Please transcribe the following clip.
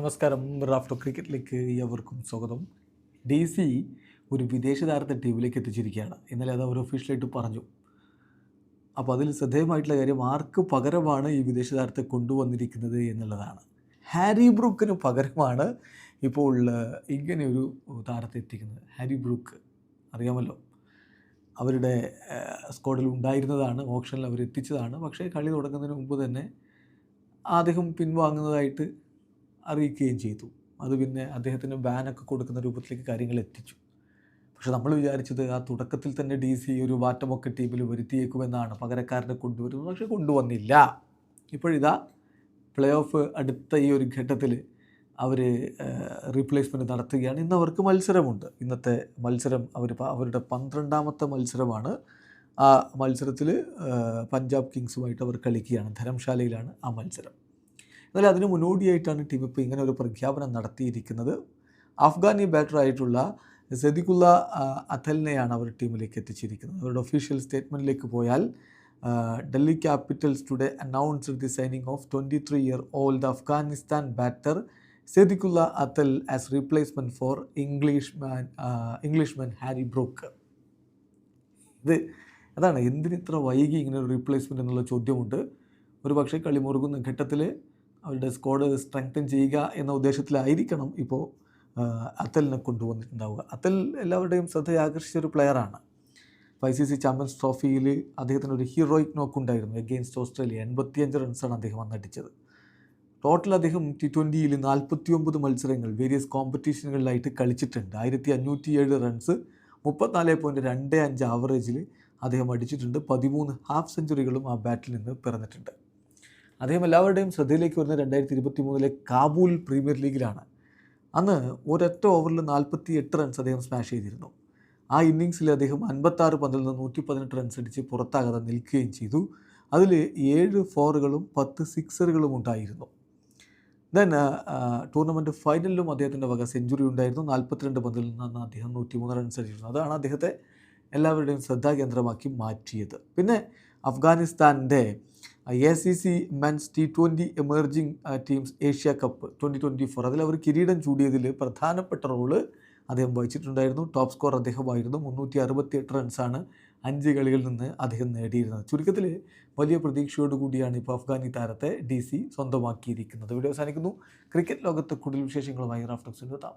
നമസ്കാരം. റാഫ്റ്റോ ക്രിക്കറ്റിലേക്ക് എവർക്കും സ്വാഗതം. D C ഒരു വിദേശ താരത്തെ ടീമിലേക്ക് എത്തിച്ചിരിക്കുകയാണ്. ഇന്നലെ അത് അവർ ഒഫീഷ്യലായിട്ട് പറഞ്ഞു. അപ്പോൾ അതിൽ ശ്രദ്ധേയമായിട്ടുള്ള കാര്യം ആർക്ക് പകരമാണ് ഈ വിദേശ താരത്തെ കൊണ്ടുവന്നിരിക്കുന്നത് എന്നുള്ളതാണ്. ഹാരി ബ്രൂക്കിന് പകരമാണ് ഇപ്പോൾ ഇങ്ങനെ ഒരു താരത്തെ എത്തിക്കുന്നത്. ഹാരി ബ്രൂക്ക് അറിയാമല്ലോ. അവരുടെ സ്ക്വാഡിൽ ഉണ്ടായിരുന്നതാണ്. ഓപ്ഷനിൽ അവർ എത്തിച്ചതാണ്. പക്ഷേ കളി തുടങ്ങുന്നതിന് മുമ്പ് തന്നെ അദ്ദേഹം പിൻവാങ്ങുന്നതായിട്ട് അറിയിക്കുകയും ചെയ്തു. അത് പിന്നെ അദ്ദേഹത്തിന് ബാനൊക്കെ കൊടുക്കുന്ന രൂപത്തിലേക്ക് കാര്യങ്ങൾ എത്തിച്ചു. പക്ഷെ നമ്മൾ വിചാരിച്ചത് ആ തുടക്കത്തിൽ തന്നെ ഡി സി ഒരു മാറ്റമൊക്കെ ടീമിൽ വരുത്തിയേക്കുമെന്നാണ് പകരക്കാരനെ കൊണ്ടുവരുന്നത്. പക്ഷെ കൊണ്ടുവന്നില്ല. ഇപ്പോഴിതാ പ്ലേ ഓഫ് അടുത്ത ഈ ഒരു ഘട്ടത്തിൽ അവർ റീപ്ലേസ്മെന്റ് നടത്തുകയാണ്. ഇന്ന് അവർക്ക് മത്സരമുണ്ട്. ഇന്നത്തെ മത്സരം അവർ അവരുടെ പന്ത്രണ്ടാമത്തെ മത്സരമാണ്. ആ മത്സരത്തിൽ പഞ്ചാബ് കിങ്സുമായിട്ട് അവർ കളിക്കുകയാണ്. ധരംശാലയിലാണ് ആ മത്സരം. എന്നാൽ അതിന് മുന്നോടിയായിട്ടാണ് ടീം ഇപ്പോൾ ഇങ്ങനെ ഒരു പ്രഖ്യാപനം നടത്തിയിരിക്കുന്നത്. അഫ്ഗാനി ബാറ്ററായിട്ടുള്ള സദിഖുല്ല അഥലിനെയാണ് അവർ ടീമിലേക്ക് എത്തിച്ചിരിക്കുന്നത്. അവരുടെ ഒഫീഷ്യൽ സ്റ്റേറ്റ്മെന്റിലേക്ക് പോയാൽ Delhi Capitals today announced the signing of twenty three year old Afghanistan batter Sediqullah Atal as replacement for English man English man Harry Brook ഇത് അതാണ് എന്തിനിത്ര വൈകി ഇങ്ങനെ ഒരു റീപ്ലേസ്മെന്റ് എന്നുള്ള ചോദ്യമുണ്ട്. ഒരു പക്ഷേ കളി മുറുകുന്ന ഘട്ടത്തിൽ അവരുടെ സ്ക്വാഡ് സ്ട്രെങ്തൻ ചെയ്യുക എന്ന ഉദ്ദേശത്തിലായിരിക്കണം ഇപ്പോൾ അത്തലിനെ കൊണ്ടുവന്നിട്ടുണ്ടാവുക. അത്തൽ എല്ലാവരുടെയും ശ്രദ്ധ ആകർഷിച്ച ഒരു പ്ലെയറാണ് ഐ സി സി ചാമ്പ്യൻസ് ട്രോഫിയിൽ അദ്ദേഹത്തിന് ഒരു ഹീറോയിക് നോക്കുണ്ടായിരുന്നു എഗെയിൻസ്റ്റ് ഓസ്ട്രേലിയ എൺപത്തിയഞ്ച് റൺസാണ് അദ്ദേഹം അന്നടിച്ചത് ടോട്ടൽ അദ്ദേഹം ടി ട്വന്റിയിൽ നാൽപ്പത്തി ഒമ്പത് മത്സരങ്ങൾ വേരിയസ് കോമ്പറ്റീഷനുകളിലായിട്ട് കളിച്ചിട്ടുണ്ട്. ആയിരത്തി അഞ്ഞൂറ്റി ഏഴ് റൺസ് മുപ്പത്തിനാല് പോയിന്റ് രണ്ട് അഞ്ച് ആവറേജിൽ അദ്ദേഹം അടിച്ചിട്ടുണ്ട്. പതിമൂന്ന് ഹാഫ് സെഞ്ചുറികളും ആ ബാറ്റിൽ നിന്ന് പിറന്നിട്ടുണ്ട്. അദ്ദേഹം എല്ലാവരുടെയും ശ്രദ്ധയിലേക്ക് വരുന്ന രണ്ടായിരത്തി ഇരുപത്തി മൂന്നിലെ കാബൂൽ പ്രീമിയർ ലീഗിലാണ്. അന്ന് ഒരൊറ്റ ഓവറിൽ നാൽപ്പത്തി എട്ട് റൺസ് അദ്ദേഹം സ്മാഷ് ചെയ്തിരുന്നു. ആ ഇന്നിങ്സിൽ അദ്ദേഹം അൻപത്താറ് പന്തിൽ നിന്ന് നൂറ്റി പതിനെട്ട് റൺസ് അടിച്ച് പുറത്താകാതെ നിൽക്കുകയും ചെയ്തു. അതിൽ ഏഴ് ഫോറുകളും പത്ത് സിക്സറുകളും ഉണ്ടായിരുന്നു. ദെൻ ടൂർണമെന്റ് ഫൈനലിലും അദ്ദേഹത്തിന്റെ വക സെഞ്ചുറി ഉണ്ടായിരുന്നു. നാൽപ്പത്തിരണ്ട് പന്തിൽ നിന്നാണ് അദ്ദേഹം നൂറ്റിമൂന്ന് റൺസ് അടിച്ചിരുന്നത് അതാണ് അദ്ദേഹത്തെ എല്ലാവരുടെയും ശ്രദ്ധാകേന്ദ്രമാക്കി മാറ്റിയത്. പിന്നെ അഫ്ഗാനിസ്ഥാന്റെ A C C men's T twenty emerging teams Asia Cup twenty twenty four അതിൽ അവർ കിരീടം ചൂടിയതിൽ പ്രധാനപ്പെട്ട റോൾ അദ്ദേഹം വഹിച്ചിട്ടുണ്ടായിരുന്നു. ടോപ്പ് സ്കോർ അദ്ദേഹമായിരുന്നു. മുന്നൂറ്റി അറുപത്തി എട്ട് റൺസാണ് അഞ്ച് കളികളിൽ നിന്ന് അദ്ദേഹം നേടിയിരുന്നത്. ചുരുക്കത്തിൽ വലിയ പ്രതീക്ഷയോടുകൂടിയാണ് ഇപ്പോൾ അഫ്ഗാനി താരത്തെ ഡി സി സ്വന്തമാക്കിയിരിക്കുന്നത്. വീഡിയോ അവസാനിക്കുന്നു. ക്രിക്കറ്റ് ലോകത്തെ കൂടുതൽ വിശേഷങ്ങളുമായി റാഫ്റ്റോക്സിന്റെ എത്താം.